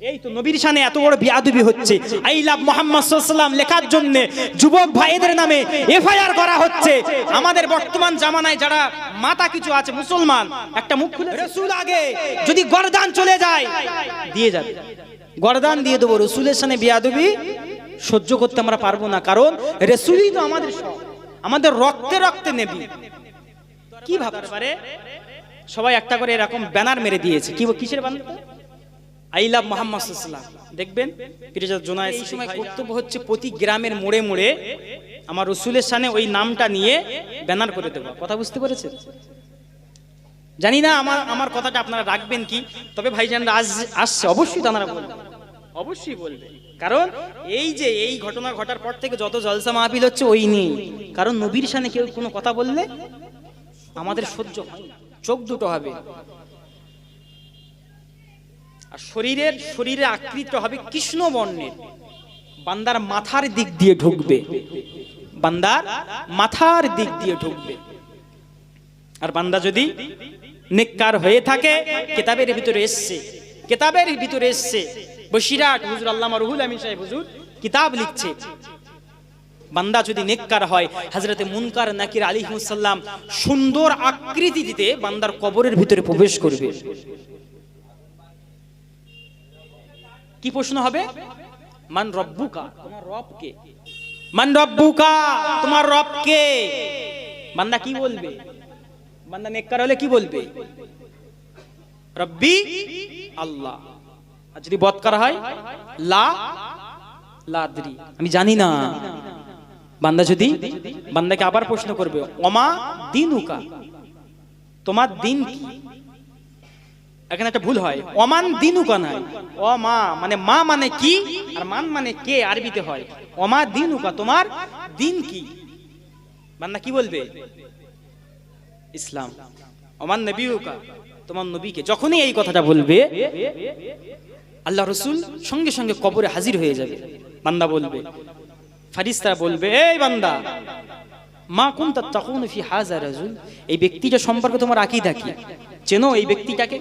এই তো নবীর শানে এত বড় বিয়াদবি হচ্ছে। আই লাভ মোহাম্মদ সাল্লাম লেখার জন্য যুবক ভাইদের নামে এফআইআর করা হচ্ছে। আমাদের বর্তমান জামানায় যারা মাতা কিছু আছে, মুসলমান, একটা মুখ খুলে রসুল আগে যদি গরদান চলে যায়, দিয়ে যাবে। গরদান দিয়ে দেবো। রসুলের সামনে বিয়াদবি সহ্য করতে আমরা পারব না। কারণ রসুলই তো আমাদের আমাদের রক্তে রক্তে নেবি। কি ভাবতে পারে সবাই একটা করে এরকম ব্যানার মেরে দিয়েছে। কি কিসের ব্যানার আই লাভ মোহাম্মদ সাল্লাম দেখবেন পিরিজাত জোনায় এই সময় কর্তব্য হচ্ছে প্রতি গ্রামের মোড়ে মোড়ে আমার রসুলের সামনে ওই নামটা নিয়ে ব্যানার করে দেবো। কথা বুঝতে পেরেছেন? জানি না আমার আমার কথাটা আপনারা রাখবেন কি তবে ভাইজানরা আজ আসছে অবশ্যই তারা বলবে অবশ্যই বলবে। কারণ এই যে এই ঘটনা ঘটার পর থেকে যত জলসা মাহফিল হচ্ছে ওই নিয়ে কারণ নবীর সামনে কেউ কোনো কথা বললে আমাদের সহ্য হয় চোখ দুটো হবে। আর শরীরের, শরীরে আকৃষ্ট হবে কৃষ্ণ বর্ণের। বান্দার মাথার দিক দিয়ে ঢুকবে। বান্দার মাথার দিক দিয়ে ঢুকবে। আর বান্দা যদি নেককার হয়ে থাকে, কেতাবের ভিতরে এসছে। কেতাবের ভিতরে এসছে। বসিরাট হুজুর আল্লামা রুহুল আমিন সাহেব হুজুর কিতাব লিখছে। বান্দা যদি নেককার হয় হজরতে মুনকার নাকির আলী সাল্লাম সুন্দর আকৃতি দিতে বান্দার কবরের ভিতরে প্রবেশ করবে। কি প্রশ্ন হবে? মান রব্বুকা। তোমার রব কে? মান রব্বুকা তোমার রব কে? বান্দা কি বলবে? বান্দা নেককার হলে কি বলবে? রব্বি আল্লাহ। আর যদি বৎকার হয় লা লাদ্রি। আমি জানি না। বান্দা যদি বান্দাকে আবার প্রশ্ন করবে অমা দিনুকা? তোমার দিন কি? এখানে একটা ভুল হয়। অমান দিনুকা নাই। অমা মানে মা মানে কি? আর মান মানে কে? আরবিতে হয়। অমা দিনুকা, তোমার দিন কি? বান্দা কি বলবে? ইসলাম। অমান নবীকা তোমার নবীকে। যখনই এই কথাটা বলবে, আল্লাহ রসুল সঙ্গে সঙ্গে কবরে হাজির হয়ে যাবে। বান্দা বলবে ফারিস্তা বলবে, এই বান্দা, মা কোন তখন ফি হাজার এই ব্যক্তিটা সম্পর্কে তোমার আকিদা কি? চেনো এই ব্যক্তিটাকে?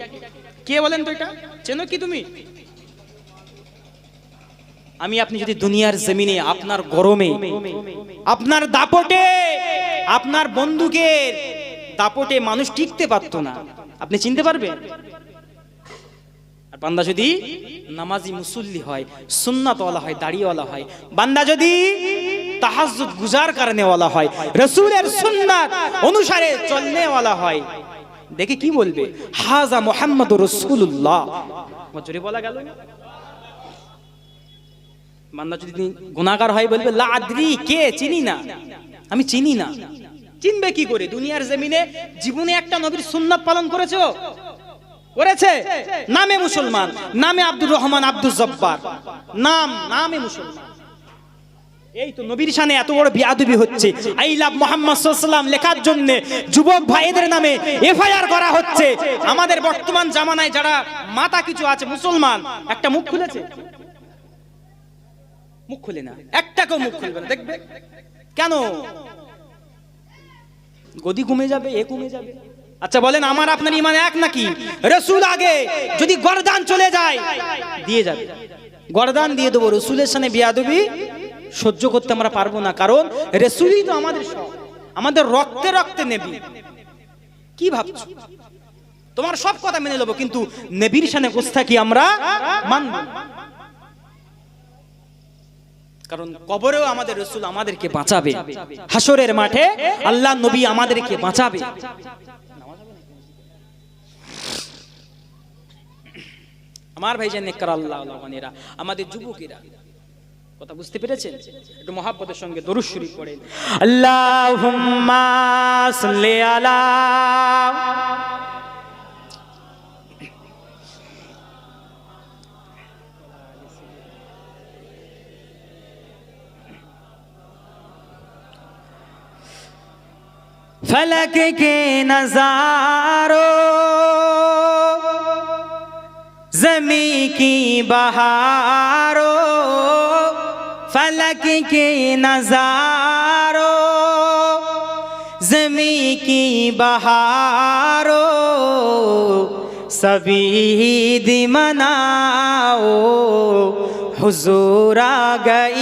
কে বলেন তো এটা? চেনো কি তুমি? আমি আপনি যদি দুনিয়ার জমিনে আপনার গরমে, আপনার দাপটে, আপনার বন্দুকের দাপটে মানুষ টিকতে পারতো না, আপনি চিনতে পারবেন? আর বান্দা যদি নামাজি মুসল্লি হয়, সুন্নাতওয়ালা হয়, দাড়িওয়ালা হয়, বান্দা যদি তাহাজ্জুদ গুজার কারণেওয়ালা হয়, রসুলের সুন্নাত অনুসারে চলনেওয়ালা হয় দেখে কি বলবে? হাজা মোহাম্মদ রসুল্লাহ জোরে বলা গেল না? বান্দা যদি গুণাগার হয়, বলবে, লা আদ্রি, কে? চিনি না। আমি চিনি না। চিনবে কি করে? দুনিয়ার জমিনে জীবনে একটা নবীর সুন্নাত পালন করেছ? করেছে। নামে মুসলমান। নামে আব্দুর রহমান আব্দুল জব্বার। নাম, নামে মুসলমান। এই তো নবীর শানে এত বড় বিয়াদবি হচ্ছে। আই লাভ মোহাম্মদ সাল্লাম লেখার জন্য যুবক ভাইদের নামে এফআইআর করা হচ্ছে। আমাদের বর্তমান জামানায় যারা মাতা কিছু আছে, মুসলমান, একটা মুখ খুলেছে? মুখ খুলে না। একটাকেও মুখ খুলবে না। দেখবে? কেন? গদি কমে যাবে, এ কমে যাবে। আচ্ছা বলেন, আমার আপনার ইমান এক নাকি? রসুল আগে যদি গরদান চলে যায়, দিয়ে যাবে। গরদান দিয়ে দেবো। রসুলের সামনে বিয়াদবি সহ্য করতে আমরা পারব না, কারণ রসুলই তো আমাদের আমাদের রক্তে রক্তে নেবি। কি ভাবছ? তোমার সব কথা মেনে নেব, কিন্তু নেবির সামনে গোস্তা কি আমরা মানব? কারণ কবরেও আমাদের রসুল আমাদেরকে বাঁচাবে। হাসরের মাঠে আল্লাহ নবী আমাদেরকে বাঁচাবে। আমার ভাই জান নেকর আল্লাহ আমাদের যুবকেরা। কথা বুঝতে পেরেছেন একটু মহাব্বতের সঙ্গে দরুদ শরীফ পড়েন আল্লাহুম্মা সাল্লি আলা फलक के नजारों जमी की बहारों फलक के नजारों जमी की बहारों सबीद मनाओ হুজুর আ গই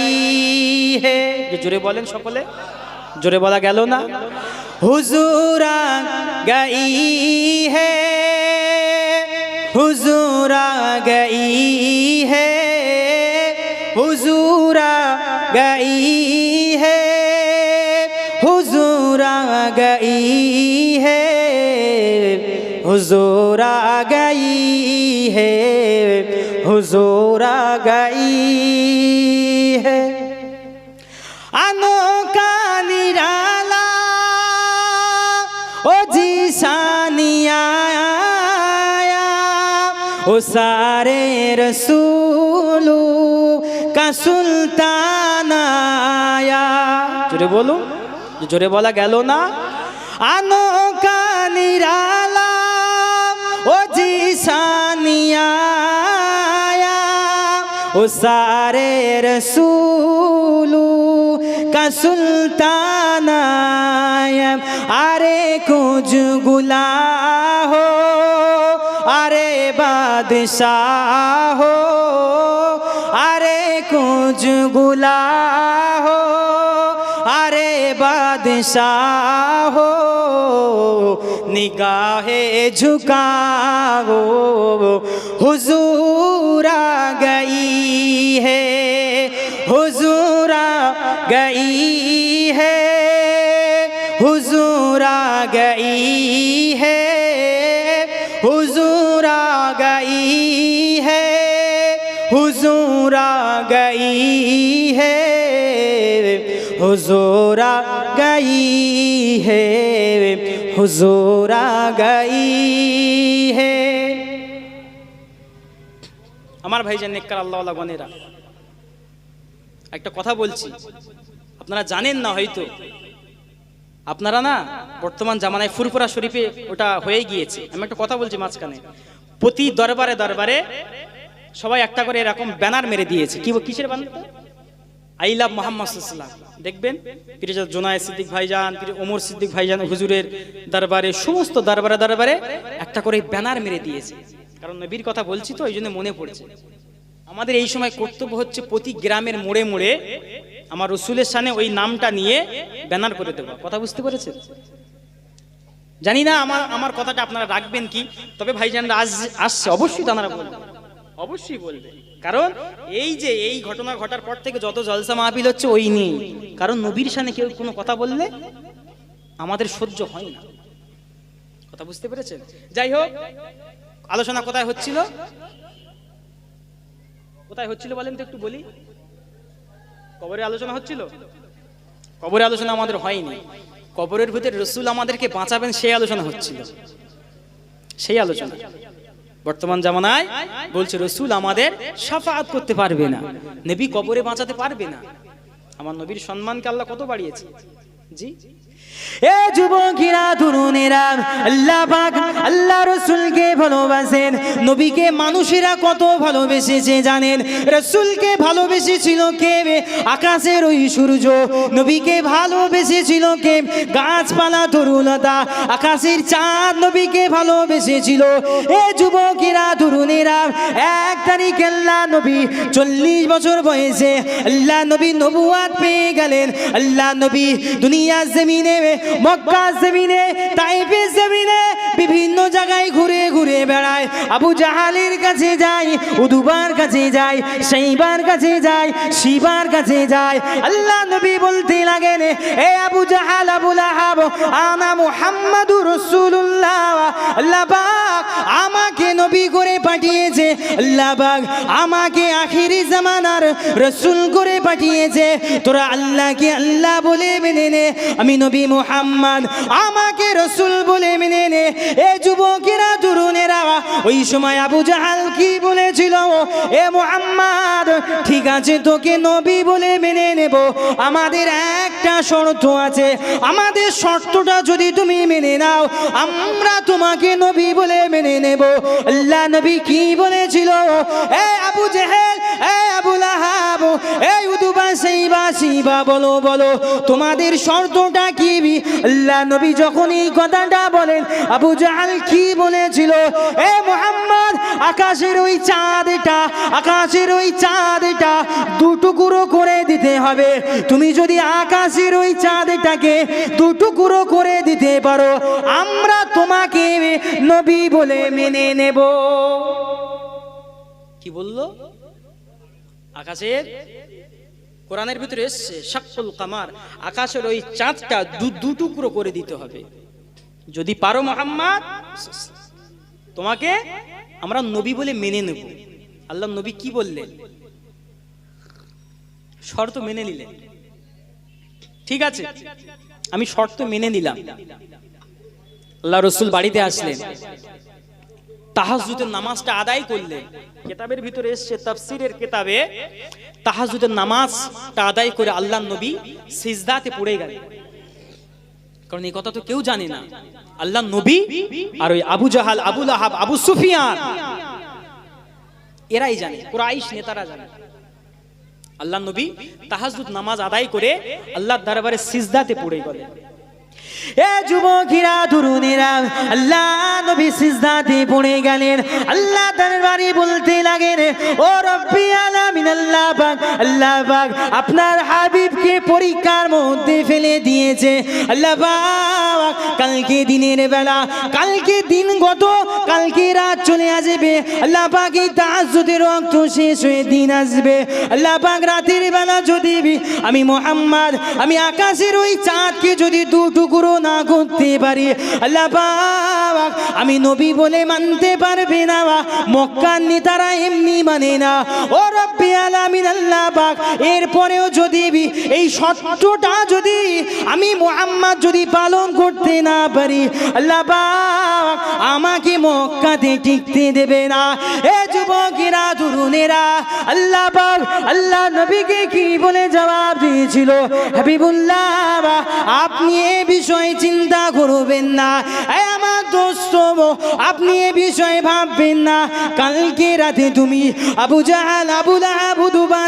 হে জোরে বলেন সকলে জোরে বলা গেল না হুজুর আ গই হে হুজুর আ গই হে হুজুর আ গই হে হুজুর আ গই হে अनोखा निराला ओ जी सानिया ओ सारे रसूलू का सुल्तान आया জোরে বলো জোরে বলা গেল না अनोखा निराला ओ जी सानिया ओ सारे रसूलू का सुल्तान आया अरे कुछ गुला हो अरे बादशाह हो अरे कुछ गुला بادشاہ ہو نگاہ جھکا ہو حضور آ گئی ہے، حضور آ گئی ہے، حضور آ گئی ہے، حضور آ گئی ہے، حضور آ گئی ہے۔ हुजूर आ गई है हुजूर आ गई है আমার ভাইজান নেককার আল্লাহ গনেরা একটা কথা বলছি আপনারা জানেন না হয়তো আপনারা না বর্তমান জামানায় ফুরফুরা শরীফে ওটা হয়ে গিয়েছে আমি একটা কথা বলছি মাঝখানে প্রতি দরবারে দরবারে সবাই একটা করে এরকম ব্যানার মেরে দিয়েছে কি কিসের ব্যানার আই লাভ মোহাম্মদ দেখবেন পিরিজা জোনায় সিদ্দিক ভাইজান, পীর ওমর সিদ্দিক ভাইজান হুজুরের দরবারে, সমস্ত দরবারে দরবারে একটা করে ব্যানার মেরে দিয়েছে। কারণ নবীর কথা বলছি তো এই জন্য মনে পড়ছে। আমাদের এই সময় কর্তব্য হচ্ছে প্রতি গ্রামের মোড়ে মোড়ে আমার রসুলের সামনে ওই নামটা নিয়ে ব্যানার করে দেবো কথা বুঝতে পেরেছেন? জানি না আমার আমার কথাটা আপনারা রাখবেন কি, তবে ভাইজানরা আজ আসছে, অবশ্যই তারা বলবে অবশ্যই বলবে। কারণ এই যে এই ঘটনা ঘটার পর থেকে যত জলসা মাহফিল হচ্ছে, ওই নেই কারণ নবীর সামনে কেউ কোনো কথা বললে আমাদের সহ্য হয় না। কথা বুঝতে পেরেছেন? যাই হোক, আলোচনা কোথায় হচ্ছিল? কোথায় হচ্ছিল বলেন তো একটু বলি। কবরে আলোচনা হচ্ছিল? কবরে আলোচনা আমাদের হয়নি। কবরের ভিতরে রসুল আমাদেরকে বাঁচাবেন সেই আলোচনা হচ্ছিল। সেই আলোচনা। বর্তমান জামানায় বলছে, রসুল আমাদের সাফাত করতে পারবে না, নেবী কবরে বাঁচাতে পারবে না। আমার নবীর সম্মানকে আল্লাহ কত বাড়িয়েছে? জি? এ যুবকেরা, তরুণেরা, আল্লাহ পাক, আল্লাহ রসুলকে ভালোবাসেন। নবীকে মানুষেরা কত ভালোবেসেছে জানেন? রসুলকে ভালোবেসেছিল কে? আকাশের ওই সূর্য। নবীকে ভালোবেসেছিল কে? গাছপালা, তরুণতা। আকাশের চাঁদ নবীকে ভালোবেসেছিল। এ যুবকেরা, তরুণেরা, এক তারিখ আল্লাহ নবী, চল্লিশ বছর বয়সে আল্লাহ নবী নবুয়াত পেয়ে গেলেন। আল্লাহ নবী দুনিয়া জমিনে মক্কা জমিনে তাইফের জমিনে বিভিন্ন জায়গায় ঘুরে ঘুরে বেড়ায়। আবু জাহালের কাছে যায়, উদুবার কাছে যায়, সেইবার কাছে যায়, শিবার কাছে যায়। আল্লাহ নবী বলতে লাগে লাগেন, এ আবু জাহাল, আবু লাহাব, আনা মুহাম্মাদুর রাসূলুল্লাহ। আল্লাহ পাক আমাকে নবী করে পাঠিয়েছে। আল্লাহ পাক আমাকে আখিরি জামানার রসুল করে পাঠিয়েছে। তোরা আল্লাহকে আল্লাহ বলে মেনে নে। আমি নবী মুহাম্মদ, আমাকে রসুল বলে মেনে নে। এ যুবকেরা তরুণেরা, ওই সময় আবু জাহাল কি বলেছিল? এ মুহাম্মদ, ঠিক আছে তোকে নবী বলে মেনে নেব। আমাদের একটা শর্ত আছে। আমাদের শর্তটা যদি তুমি মেনে নাও, আমরা তোমাকে নবী বলে মেনে নেব। আল্লাহ নবী কি বলেছিল? এ আবু জেহেল, এ আবু লাহাব এই উদুবা সেইবা, সাইবা, বলো বলো, তোমাদের শর্তটা কি? আল্লাহ নবী যখন এই কথাটা বলেন, আবু বলেছিল? এ মোহাম্মদ, আকাশের ওই চাঁদটা, আকাশের ওই দুটুকুরো করে দিতে হবে। তুমি যদি আকাশের ওই দুটুকুরো করে দিতে পারো, আমরা তোমাকে নবী বলে মেনে নেব। কি বলল? আকাশের? কোরআনের ভিতরে এসছে কামার, আকাশের ওই চাঁদটা দু টুকরো করে দিতে হবে। যদি পারো মোহাম্মদ, তোমাকে আমরা নবী বলে মেনে নেব। আল্লাহ নবী কি বললেন? শর্ত মেনে নিলেন। ঠিক আছে, আমি শর্ত মেনে নিলাম। আল্লাহ রসুল বাড়িতে আসলেন। তাহাজুদের নামাজটা আদায় করলেন। কেতাবের ভিতরে এসছে, তাফসিরের কেতাবে তাহাজুদের নামাজটা আদায় করে আল্লাহ নবী সিজদাতে পড়ে গেলেন। কারণ এই কথা তো কেউ জানে না। আল্লাহ নবী আর ওই আবু জাহাল আবুল আহাব আবু সুফিয়ান, এরাই জানে, কুরাইশ নেতারা জানে। আল্লাহ নবী তাহাজুদ নামাজ আদায় করে আল্লাহর দরবারে সিজদাতে পড়ে গেলেন। এ যুবকেরা তরুণেরা, আল্লাহ নবী পড়ে গেলেন। আল্লাহ বলতে ও রব্বি আল্লাহ পাক আল্লাহ পাক আপনার হাবিবকে পরীক্ষার মধ্যে ফেলে দিয়েছে। আল্লাহ পাক, কালকে দিনের বেলা, কালকে দিন গত, কালকে রাত চলে আসবে। আল্লাহ পাক এই তাহাজ্জুদের রক্ত শেষ হয়ে দিন আসবে। আল্লাহ পাক রাতের বেলা যদি আমি মোহাম্মদ, আমি আকাশের ওই চাঁদকে যদি দু টুকরো না করতে পারি। আল্লাহ পাক, আমি নবী বলে মানতে পারবে না মক্কার নেতারা এমনি মানে না। ও রব্বি আলামিন, আল্লাহ পাক, এরপরেও যদি এই সত্যটা যদি আমি মোহাম্মদ যদি পালন করতে না পারি, আল্লাহ পাক, আমাকে মক্কাতে টিকতে দেবে না। এ যুবকেরা, তরুণেরা, আল্লাহ পাক, আল্লাহ নবীকে কি বলে জবাব দিয়েছিল? হাবিবুল্লাহ আপনি এ বিষয়ে চিন্তা করবেন না। আমার দোস্ত আপনি এ বিষয়ে ভাববেন না। কালকে রাতে তুমি আবু জাহাল, আবু আবু দুবা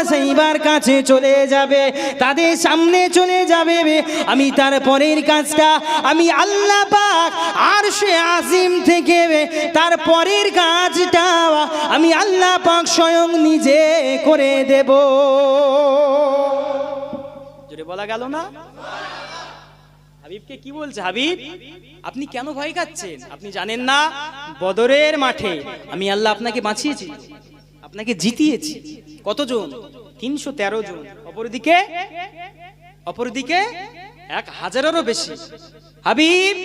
কাছে চলে যাবে। তাদের সামনে চলে যাবে আমি তার পরের কাজটা, আমি আল্লাহ পাক আর সে আজিম থেকে তার পরের কাজটা আমি আল্লাহ পাক স্বয়ং নিজে করে দেব। বলা গেল না? হাবিবকে কি বলছে হাবিব? আপনি কেন ভয় খাচ্ছেন? আপনি জানেন না? বদরের মাঠে আমি আল্লাহ আপনাকে বাঁচিয়েছি আপনাকে জিতিয়েছি। কতজন? তিনশো তেরো জন। অপরদিকে? অপরদিকে? এক হাজারেরও বেশি। হাবিব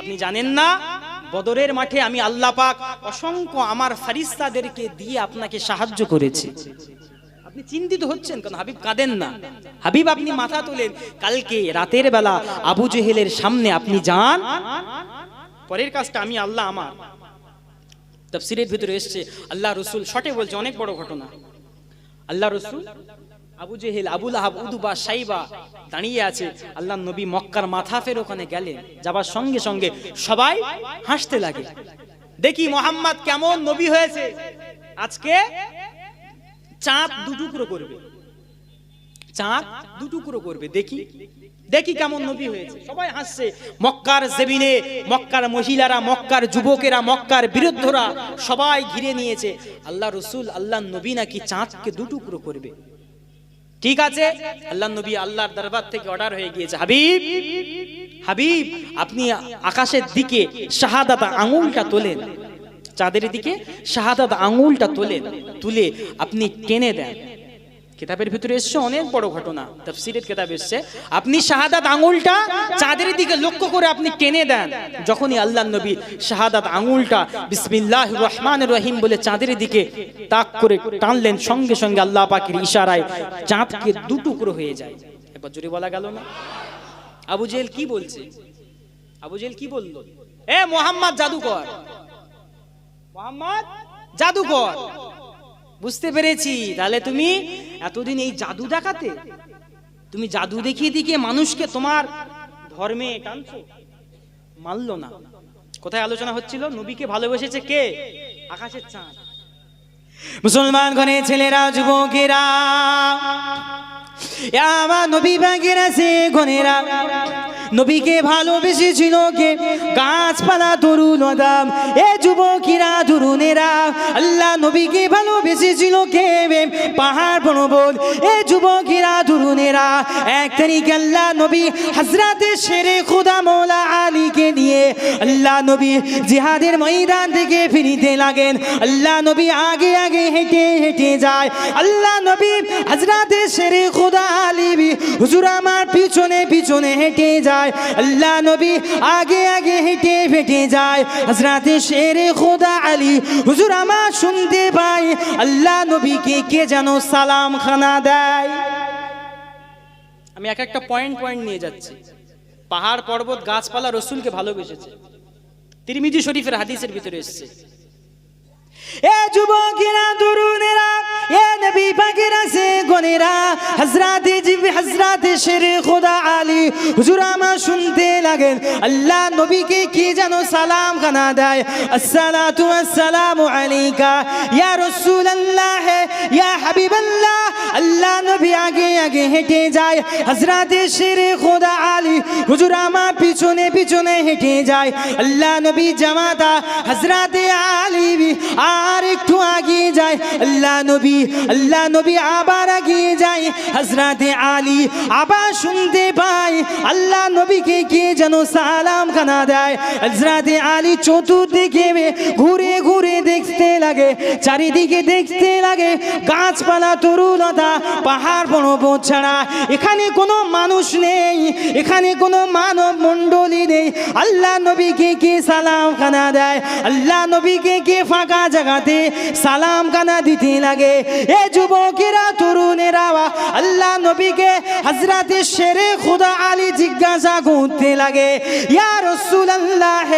আপনি জানেন না? বদরের মাঠে আমি আল্লাহ পাক অসংখ্য আমার ফারিস্তাদেরকে দিয়ে আপনাকে সাহায্য করেছি। আপনি চিন্তিত হচ্ছেন কারণ হাবিব কাঁদেন না। হাবিব, আপনি মাথা তোলেন। কালকে রাতের বেলা আবু জেহেলের সামনে আপনি যান। পরের কাজটা আমি, আল্লাহ আমার। তফসিরের ভিতরে এসছে, আল্লাহ রসুল শটে বলছে, অনেক বড় ঘটনা। আল্লাহ রসুল আবু জেহেল আবুল আহাব উদুবা, সাইবা দাঁড়িয়ে আছে। আল্লাহ নবী মক্কার মাথা ফের ওখানে গেলেন। যাবার সঙ্গে সঙ্গে সবাই হাসতে লাগে। দেখি মোহাম্মদ কেমন নবী হয়েছে। আজকে চাঁদ দুটুকরো করবে। চাঁদ দুটুকরো করবে, দেখি। দেখি কেমন নবী হয়েছে। সবাই হাসছে, মক্কার জেবিনে মক্কার মহিলারা, মক্কার যুবকেরা, মক্কার বিরুদ্ধরা সবাই ঘিরে নিয়েছে। আল্লাহ রসুল, আল্লাহ নবী নাকি চাঁদকে দুটুকরো করবে। ঠিক আছে? আল্লাহ নবী আল্লাহর দরবার থেকে অর্ডার হয়ে গিয়েছে। হাবিব হাবিব, আপনি আকাশের দিকে শাহাদাত আঙুলটা তোলেন। চাঁদের দিকে শাহাদাত আঙুলটা তোলেন তুলে আপনি টেনে দেন। কিতাবের ভিতরে এসছে অনেক বড় ঘটনা, তফসিরের কিতাব এসছে। আপনি শাহাদাত আঙুলটা চাঁদের দিকে লক্ষ্য করে আপনি টেনে দেন। যখনই আল্লাহ নবী শাহাদাত আঙুলটা বিসমিল্লাহ রহমান রহিম বলে চাঁদের দিকে তাক করে টানলেন, সঙ্গে সঙ্গে আল্লাহ পাকের ইশারায় চাঁদকে দুটুকরো হয়ে যায়। এবার জোরে বলা গেল না? আবু জেল কি বলছে? আবু জেল কি বলল? এ মোহাম্মদ জাদুকর মোহাম্মদ জাদুকর। বুঝতে পেরেছি। তাহলে তুমি এতদিন এই জাদু দেখাতে? তুমি জাদু দেখিয়ে দেখিয়ে মানুষকে তোমার ধর্মে টানছো? মানলো না। কোথায় আলোচনা হচ্ছিল? নবীকে ভালোবেসেছে কে? আকাশের চাঁদ। মুসলমান ঘরে ছেলেরা, যুবকেরা আমার নবী বাগের আছে গনেরা। নবীকে ভালোবেসেছিল কে? গাছপালা তরুণ দাম এ যুবকিরা তরুণেরা আল্লাহ নবীকে ভালোবেসেছিল কে? পাহাড় পর্বত, এ যুবকিরা তরুণেরা এক তারিখে আল্লাহ নবী হজরতে শেরে খুদা মৌলা আলীকে নিয়ে আল্লাহ নবী জিহাদের ময়দান থেকে ফিরিতে লাগেন। আল্লাহ নবী আগে আগে হেঁটে হেঁটে যায়। আল্লাহ নবী হজরতে শেরে খুদা আলী হুজুর আমার পিছনে পিছনে হেঁটে যায়। আল্লাহ নবী আগে আগে হেঁটে হেঁটে যায়। হজরতে শেরে খুদা আলী, হুজুর আমার শুনতে পাই আল্লাহ নবীকে কে যেন সালাম খানা দেয়? আমি এক একটা পয়েন্ট পয়েন্ট নিয়ে যাচ্ছি। পাহাড় পর্বত গাছপালা রসুলকে ভালোবেসেছে। তিরমিজি শরীফের হাদিসের ভিতরে এসেছে। এ যুবকেরা তরুণেরা এ নবী পাকেরা সে গনেরা হজরতে জিব হজরতে শেরে খোদা আলী হুজুর আমার শুনতে লাগেন আল্লাহ নবীকে কি যেন সালাম খানা দেয় আসসালাতু আসসালামু আলাইকা ইয়া রাসূলুল্লাহ ইয়া হাবিবাল্লাহ আল্লাহ নবী আগে আগে হেঁটে যায় হজরতে শেরে খোদা আলী হুজুর আমার পিছনে পিছনে হেঁটে যায় আল্লাহ নবী জামাতা হজরতে আলী আর একটু আগে যায়। আল্লাহ নবী আল্লাহ নবী আবার হজরতে আলী আবার শুনতে পায়, আল্লাহ নবীকে কে যেন সালাম খানা দেয়। হজরতে আলী চতুর্দিকে ঘুরে ঘুরে দেখতে লাগে, চারিদিকে দেখতে লাগে, গাছপালা তরুলতা পাহাড় পর্বত ছাড়া। এখানে কোনো মানুষ নেই, এখানে কোনো মানব মণ্ডলী নেই। আল্লাহ নবীকে কে সালাম খানা দেয়? আল্লাহ নবীকে কে ফাঁকা জায়গাতে সালাম কানা দিতে লাগে? এ যুবকেরা, তরুণেরা আল্লাহ নবীকে হজরতে শেরে খুদা আলী জিজ্ঞাসা করতে লাগে, ইয়া রাসূলুল্লাহ,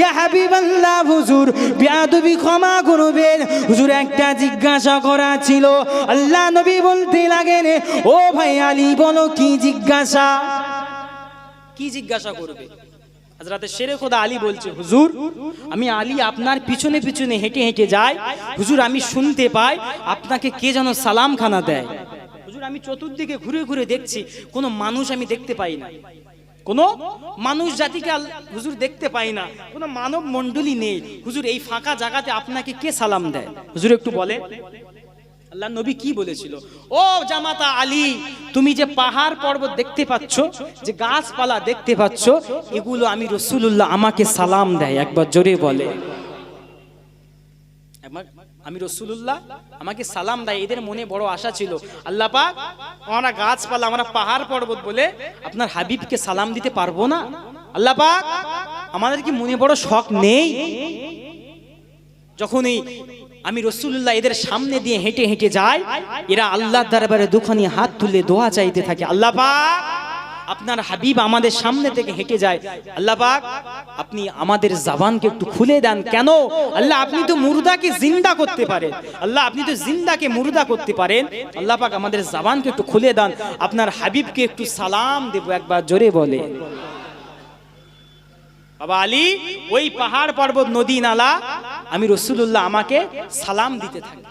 ইয়া হাবিবাল্লাহ, হুজুর, বিয়াদবি ক্ষমা করবেন। হুজুর একটা জিজ্ঞাসা করা ছিল। আল্লাহ নবী বলতে লাগেন, ও ভাই আলী, বলো কি জিজ্ঞাসা? কি জিজ্ঞাসা করবে? হজরতে শেরে খোদা আলী বলছে, হুজুর, আমি আলী আপনার পিছনে পিছনে হেঁটে হেঁটে যাই। হুজুর, আমি শুনতে পাই, আপনাকে কে যেন সালাম খানা দেয়? হুজুর আমি চতুর্দিকে ঘুরে ঘুরে দেখছি, কোনো মানুষ আমি দেখতে পাই না। কোনো মানুষ জাতিকে হুজুর দেখতে পাই না, কোনো মানব মণ্ডলী নেই। হুজুর, এই ফাঁকা জায়গাতে আপনাকে কে সালাম দেয়? হুজুর, একটু বলে। আল্লাহ নবী কি বলেছিল? ও জামাতা আলী, তুমি যে পাহাড় পর্বত দেখতে পাচ্ছ, যে গাছপালা দেখতে পাচ্ছ, এগুলো আমি রসুল্লাহ আমাকে সালাম দেয়। একবার জোরে বলে। আমি রসুল্লাহ আমাকে সালাম দেয়, এদের মনে বড় আশা ছিল। আল্লাহ পাক, আমরা গাছপালা, আমরা পাহাড় পর্বত বলে আপনার হাবিবকে সালাম দিতে পারব না। আল্লাহ পাক, আমাদের কি মনে বড় শখ নেই? যখনই আমি রসুল্লাহ এদের সামনে দিয়ে হেঁটে হেঁটে যাই, এরা আল্লাহ দরবারে দুখানি হাত তুলে দোয়া চাইতে থাকে। আল্লাহ পাক আপনার হাবিব আমাদের সামনে থেকে হেঁটে যায়। আল্লাহ পাক, আপনি আমাদের জবানকে একটু খুলে দেন। কেন? আল্লাহ, আপনি তো মুর্দাকে জিন্দা করতে পারেন। আল্লাহ, আপনি তো জিন্দাকে মুর্দা করতে পারেন। আল্লাহ পাক, আমাদের জবানকে একটু খুলে দেন। আপনার হাবিবকে একটু সালাম দেব একবার জোরে বলে। বাবা আলী, ওই পাহাড় পর্বত, নদী, নালা, আমি রসুল্লাহ আমাকে সালাম দিতে থাকি।